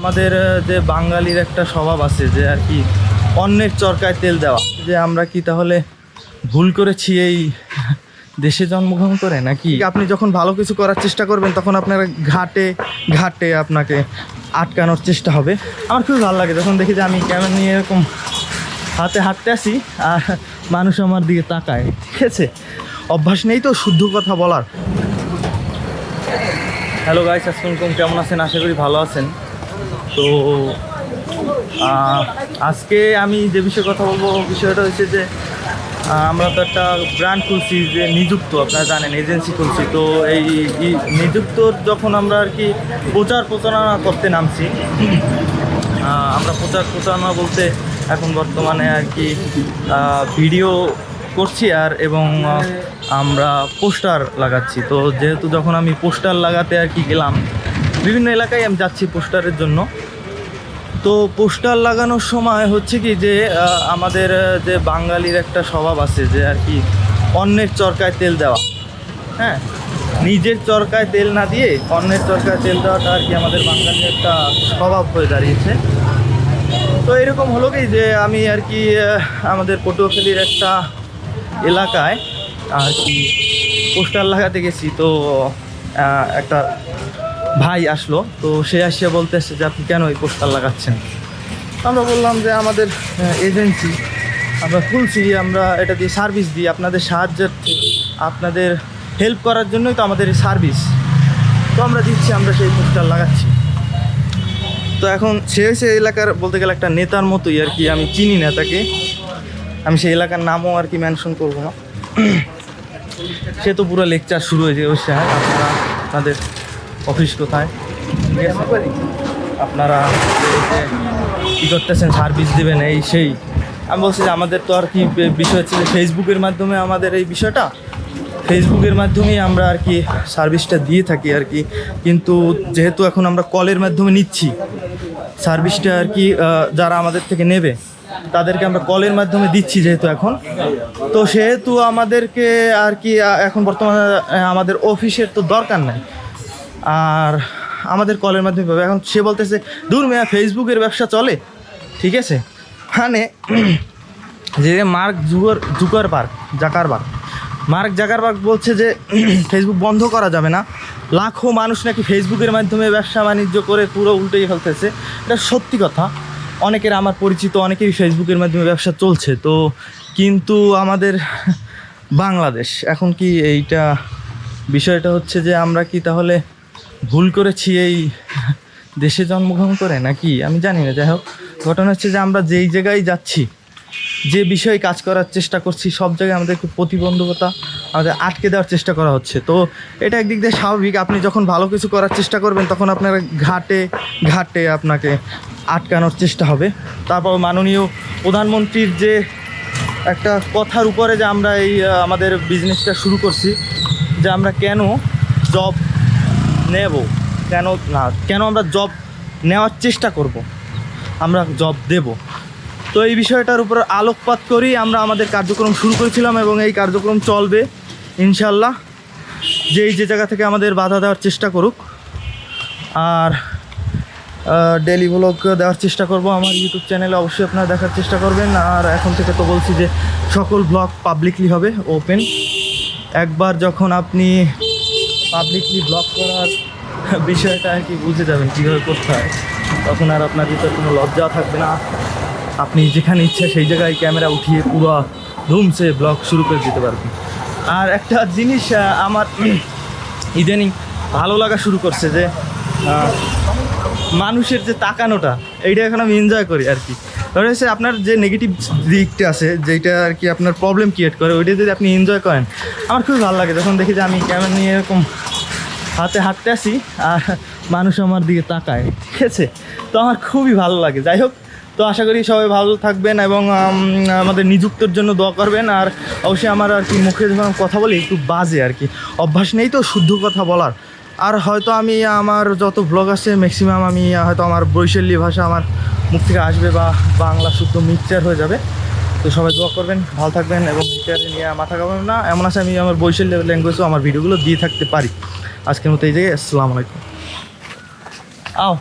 আমাদের যে বাঙালির একটা স্বভাব আছে যে আর কি অন্যের চরকায় তেল দেওয়া। যে আমরা কি তাহলে ভুল করেছি এই দেশে জন্মগ্রহণ করে নাকি? আপনি যখন ভালো কিছু করার চেষ্টা করবেন তখন আপনার ঘাটে ঘাটে আপনাকে আটকানোর চেষ্টা হবে। আমার খুবই ভালো লাগে যখন দেখি যে আমি ক্যামেরা নিয়ে এরকম হাতে হাঁটতে আসি আর মানুষ আমার দিকে তাকায়। ঠিক আছে অভ্যাস নেই তো শুদ্ধ কথা বলার। হ্যালো গাইস আসসালামু আলাইকুম কেমন আছেন? আশা করি ভালো আছেন। তো আজকে আমি যে বিষয়ে কথা বলব, বিষয়টা হচ্ছে যে আমরা তো একটা ব্র্যান্ড খুলছি যে নিযুক্ত, আপনারা জানেন এজেন্সি খুলছি। তো এই নিযুক্তর যখন আমরা আর কি প্রচার প্রচারণা করতে নামছি আমরা প্রচার প্রচারণা বলতে এখন বর্তমানে আর কি ভিডিও করছি আর, এবং আমরা পোস্টার লাগাচ্ছি। তো যেহেতু যখন আমি পোস্টার লাগাতে আর কি গেলাম, বিভিন্ন এলাকায় আমি যাচ্ছি পোস্টারের জন্য। তো পোস্টার লাগানোর সময় হচ্ছে কি যে আমাদের যে বাঙালির একটা স্বভাব আছে যে আর কি, অন্যের চরকায় তেল দেওয়া। হ্যাঁ? নিজের চরকায় তেল না দিয়ে অন্যের চরকায় তেল দেওয়াটা আর কি আমাদের বাঙালির একটা স্বভাব হয়ে দাঁড়িয়েছে। তো এরকম হলো কি যে আমি আর কি আমাদের পটুয়াখালীর একটা এলাকায় আর কি পোস্টার লাগাতে গেছি। তো একটা ভাই আসলো, তো সে আসিয়া বলতে আসছে যে আপনি কেন এই পোস্টার লাগাচ্ছেন? আমরা বললাম যে আমাদের এজেন্সি, আমরা খুলছি, আমরা এটা দিয়ে সার্ভিস দিই, আপনাদের সাহায্যার্থে আপনাদের হেল্প করার জন্যই তো আমাদের সার্ভিস। তো আমরা দিচ্ছি, আমরা সেই পোস্টার লাগাচ্ছি। তো এখন সে সে এলাকার বলতে গেলে একটা নেতার মতোই আর কি, আমি চিনি না তাকে। আমি সেই এলাকার নামও আর কি মেনশন করব না। সে তো পুরো লেকচার শুরু হয়েছে ওর সাথে আপনারা আপনাদের অফিস কোথায়? ঠিক আছে? আপনারা কী করতেছেন? সার্ভিস দেবেন এই সেই। আমি বলছি যে আমাদের তো আর কি বিষয় হচ্ছে যে ফেসবুকের মাধ্যমে আমাদের এই বিষয়টা। ফেসবুকের মাধ্যমেই আমরা আর কি সার্ভিসটা দিয়ে থাকি আর কি। কিন্তু যেহেতু এখন আমরা কলের মাধ্যমে নিচ্ছি, সার্ভিসটা আর কি যারা আমাদের থেকে নেবে, তাদেরকে আমরা কলের মাধ্যমে দিচ্ছি যেহেতু এখন। তো সেহেতু আমাদেরকে আর কি এখন বর্তমানে আমাদের অফিসের তো দরকার নাই। আর আমাদের কলের মাধ্যমে পাবে এখন সে বলতেছে, দূর মেয়া ফেসবুকের ব্যবসা চলে। ঠিক আছে? মানে যে মার্ক জুগার জুকার পার্ক জাকার পার্ক মার্ক জাকারবার্গ বলছে যে ফেসবুক বন্ধ করা যাবে না। লাখো মানুষ নাকি ফেসবুকের মাধ্যমে ব্যবসা বাণিজ্য করে পুরো উল্টেই ফেলতেছে। এটা সত্যি কথা। অনেকের আমার পরিচিত, অনেকেরই ফেসবুকের মাধ্যমে ব্যবসা চলছে। তো কিন্তু আমাদের বাংলাদেশ, এখন কি এইটা বিষয়টা হচ্ছে যে আমরা কি তাহলে ভুল করেছি এই দেশে জন্মগ্রহণ করে নাকি? আমি জানি না, যাই হোক। ঘটনা হচ্ছে যে আমরা যেই জায়গায় যাচ্ছি, যে বিষয়ে কাজ করার চেষ্টা করছি, সব জায়গায় আমাদেরকে প্রতিবন্ধকতা আমাদের আটকে দেওয়ার চেষ্টা করা হচ্ছে। তো এটা একদিক দিয়ে স্বাভাবিক, আপনি যখন ভালো কিছু করার চেষ্টা করবেন, তখন আপনার ঘাটে ঘাটে আপনাকে আটকানোর চেষ্টা হবে। তারপর মাননীয় প্রধানমন্ত্রীর যে একটা কথার উপরে যে আমরা এই আমাদের বিজনেসটা শুরু করছি, যে আমরা কেন জব নেব। কেন না, কেন আমরা জব নেওয়ার চেষ্টা করব? আমরা জব দেব। তো এই বিষয়টার উপর আলোকপাত করেই আমরা আমাদের কার্যক্রম শুরু করেছিলাম এবং এই কার্যক্রম চলবে ইনশাল্লাহ যেই যে জায়গা থেকে আমাদের বাধা দেওয়ার চেষ্টা করুক। আর ডেলি ব্লগ দেওয়ার চেষ্টা করব। আমার ইউটিউব চ্যানেলে অবশ্যই আপনারা দেখার চেষ্টা করবেন। আর এখন থেকে তো বলছি যে সকল ব্লগ পাবলিকলি হবে ওপেন একবার যখন আপনি পাবলিকলি ব্লগ করার বিষয়টা আর কি বুঝে যাবেন, কীভাবে করতে হয়। তখন আর আপনার ভিতরে কোনো লজ্জা থাকবে না। আপনি যেখানে ইচ্ছা সেই জায়গায় ক্যামেরা উঠিয়ে পুরো ধুমসে ব্লগ শুরু করে দিতে পারবেন। আর একটা জিনিস আমার ইদানিং ভালো লাগা শুরু করছে যে মানুষের যে তাকানোটা, এইটা এখন আমি এনজয় করি আর কি। হচ্ছে আপনার যে নেগেটিভ দিকটা আছে যেটা আর কি আপনার প্রবলেম ক্রিয়েট করে, ওইটা যদি আপনি এনজয় করেন, আমার খুবই ভালো লাগে যখন দেখি যে আমি ক্যামেরা নিয়ে এরকম হাতে হাঁটতে আসি, আর মানুষ আমার দিকে তাকায়। ঠিক আছে তো আমার খুবই ভালো লাগে। যাই হোক, তো আশা করি সবাই ভালো থাকবেন এবং আমাদের নিযুক্তর জন্য দোয়া করবেন। আর অবশ্যই আমার আর কি মুখে যখন কথা বলি, একটু বাজে আর কি। অভ্যাস নেই তো শুদ্ধ কথা বলার। আর হয়তো আমি আমার যত ব্লগ আছে ম্যাক্সিমাম আমি, হয়তো আমার বৈশালী ভাষা আমার মুখ থেকে আসবে বা বাংলা শুদ্ধ মিক্সচার হয়ে যাবে। তো সবাই দোয়া করবেন, ভালো থাকবেন এবং মিক্সচারে নিয়ে মাথা কামাবেন না। এমন আছে, আমি আমার বৈশালী ল্যাঙ্গুয়েজও আমার ভিডিওগুলো দিয়ে থাকতে পারি। আজকের মতো এই জায়গায়, আসসালামু আলাইকুম। আও।